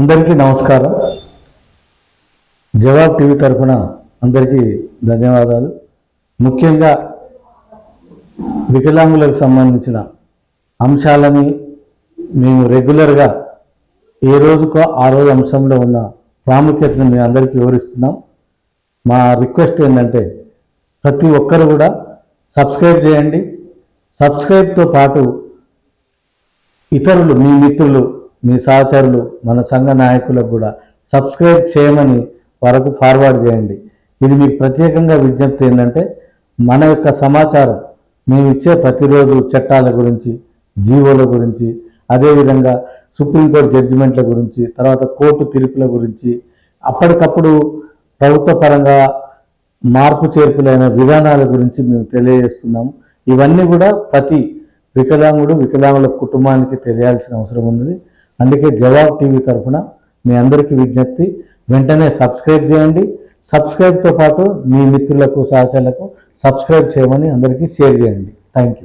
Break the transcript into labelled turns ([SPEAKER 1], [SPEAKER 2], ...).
[SPEAKER 1] అందరికీ నమస్కారం. జవాబ్ టీవీ తరఫున అందరికీ ధన్యవాదాలు. ముఖ్యంగా వికలాంగులకు సంబంధించిన అంశాలని మేము రెగ్యులర్గా ఏ రోజుకో ఆ రోజు అంశంలో ఉన్న ప్రాముఖ్యతను మేము అందరికీ వివరిస్తున్నాం. మా రిక్వెస్ట్ ఏంటంటే ప్రతి ఒక్కరు కూడా సబ్స్క్రైబ్ చేయండి. సబ్స్క్రైబ్తో పాటు ఇతరులు మీ మిత్రులు మీ సహచరులు మన సంఘ నాయకులకు కూడా సబ్స్క్రైబ్ చేయమని వరకు ఫార్వర్డ్ చేయండి. ఇది మీకు ప్రత్యేకంగా విజ్ఞప్తి ఏంటంటే మన యొక్క సమాచారం మేము ఇచ్చే ప్రతిరోజు చట్టాల గురించి జీవోల గురించి అదేవిధంగా సుప్రీంకోర్టు జడ్జిమెంట్ల గురించి తర్వాత కోర్టు తీర్పుల గురించి అప్పటికప్పుడు ప్రభుత్వ పరంగా మార్పు చేర్పులైన విధానాల గురించి మేము తెలియజేస్తున్నాము. ఇవన్నీ కూడా ప్రతి వికలాంగుడు వికలాంగుల కుటుంబానికి తెలియాల్సిన అవసరం ఉంది అందుకే జవాబ్ టీవీ తరఫున మీ అందరికీ విజ్ఞప్తి. వెంటనే సబ్స్క్రైబ్ చేయండి. సబ్స్క్రైబ్తో పాటు మీ మిత్రులకు సహచరులకు సబ్స్క్రైబ్ చేయమని అందరికీ షేర్ చేయండి. Thank you.